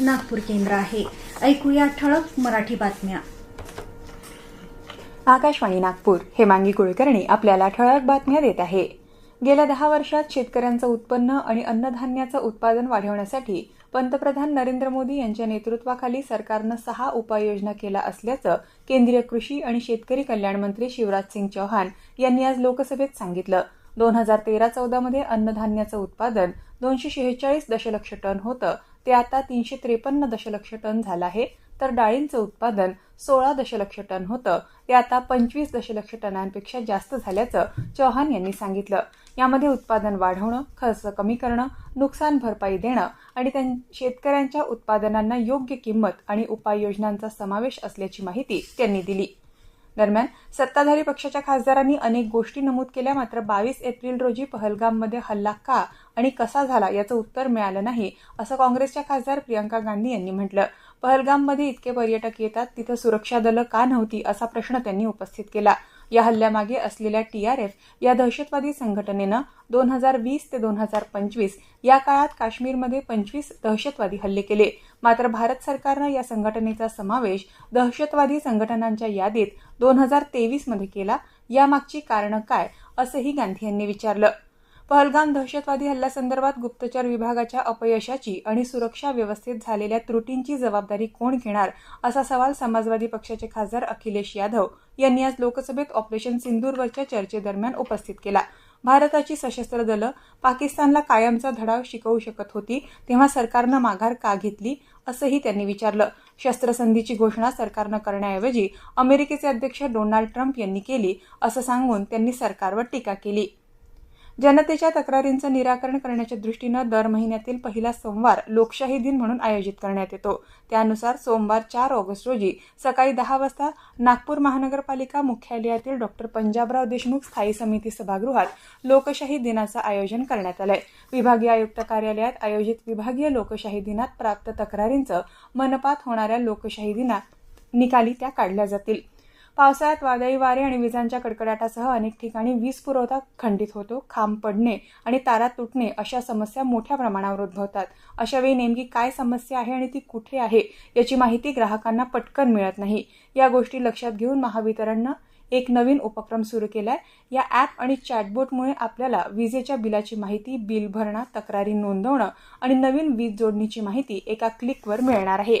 नागपूर केंद्र आहे. ऐकूया ठळक मराठी बातम्या. आकाशवाणी नागपूर हेमांगी कुलकर्णी आपल्याला ठळक बातम्या देत आहे. गेल्या दहा वर्षात शेतकऱ्यांचं उत्पन्न आणि अन्नधान्याचं उत्पादन वाढवण्यासाठी पंतप्रधान नरेंद्र मोदी यांच्या नेतृत्वाखाली सरकारनं सहा उपाययोजना केल्या असल्याचं केंद्रीय कृषी आणि शेतकरी कल्याण मंत्री शिवराज सिंग चौहान यांनी आज लोकसभेत सांगितलं. दोन हजार तेरा चौदामध्ये अन्नधान्याचं उत्पादन दोनशे शेहेचाळीस दशलक्ष टन होतं. ते आता तीनशे त्रेपन्न दशलक्ष टन झालं आहे. तर डाळींचं उत्पादन सोळा दशलक्ष टन होतं. ते आता पंचवीस दशलक्ष टनांपेक्षा जास्त झाल्याचं चौहान यांनी सांगितलं. यामध्ये उत्पादन वाढवणं खर्च कमी करणं नुकसान भरपाई देणं आणि त्यां शेतकऱ्यांच्या उत्पादनांना योग्य किंमत आणि उपाययोजनांचा समावेश असल्याची माहिती त्यांनी दिली. दरम्यान सत्ताधारी पक्षाच्या खासदारांनी अनेक गोष्टी नमूद केल्या मात्र बावीस एप्रिल रोजी पहलगाममध्ये हल्ला का आणि कसा झाला याचं उत्तर मिळालं नाही असं काँग्रेसच्या खासदार प्रियंका गांधी यांनी म्हटलं. पहलगाममध्ये इतके पर्यटक येतात तिथं सुरक्षा दलं का नव्हती असा प्रश्न त्यांनी उपस्थित केला. या हल्ल्यामागे असलेल्या टीआरएफ या दहशतवादी संघटनेनं दोन हजार वीस ते दोन हजार पंचवीस या काळात काश्मीरमध्ये पंचवीस दहशतवादी हल्ले केले. मात्र भारत सरकारनं या संघटनेचा समावेश दहशतवादी संघटनांच्या यादीत दोन हजार तेवीसमध्ये केला. यामागची कारणं काय? असंही गांधी यांनी विचारलं. पहलगाम दहशतवादी हल्ल्यासंदर्भात गुप्तचर विभागाच्या अपयशाची आणि सुरक्षा व्यवस्थेत झालेल्या त्रुटींची जबाबदारी कोण घेणार असा सवाल समाजवादी पक्षाचे खासदार अखिलेश यादव यांनी आज लोकसभेत ऑपरेशन सिंदूरवरच्या चर्चेदरम्यान उपस्थित केला. भारताची सशस्त्र दलं पाकिस्तानला कायमचा धडा शिकवू शकत होती तेव्हा सरकारनं माघार का घेतली असंही त्यांनी विचारलं. शस्त्रसंधीची घोषणा सरकारनं करण्याऐवजी अमेरिकेचे अध्यक्ष डोनाल्ड ट्रम्प यांनी केली असं सांगून त्यांनी सरकारवर टीका केली. जनतेच्या तक्रारींचं निराकरण करण्याच्या दृष्टीनं दर महिन्यातील पहिला सोमवार लोकशाही दिन म्हणून आयोजित करण्यात येतो. त्यानुसार सोमवार चार ऑगस्ट रोजी सकाळी दहा वाजता नागपूर महानगरपालिका मुख्यालयातील डॉक्टर पंजाबराव देशमुख स्थायी समिती सभागृहात लोकशाही दिनाचं आयोजन करण्यात आलंय. विभागीय आयुक्त कार्यालयात आयोजित विभागीय लोकशाही दिनात प्राप्त तक्रारींचं मनपात होणाऱ्या लोकशाही दिनात निकाली त्या काढल्या जातील. पावसाळ्यात वादळी वारे आणि विजांच्या कडकडाटासह अनेक ठिकाणी वीज पुरवठा खंडित होतो खांब पडणे आणि तारा तुटणे अशा समस्या मोठ्या प्रमाणावर उद्भवतात. अशावेळी नेमकी काय समस्या आहे आणि ती कुठे आहे याची माहिती ग्राहकांना पटकन मिळत नाही. या गोष्टी लक्षात घेऊन महावितरणनं एक नवीन उपक्रम सुरू केलाय. या ॲप आणि चॅटबोटमुळे आपल्याला विजेच्या बिलाची माहिती बिल भरणं तक्रारी नोंदवणं आणि नवीन वीज जोडणीची माहिती एका क्लिकवर मिळणार आहे.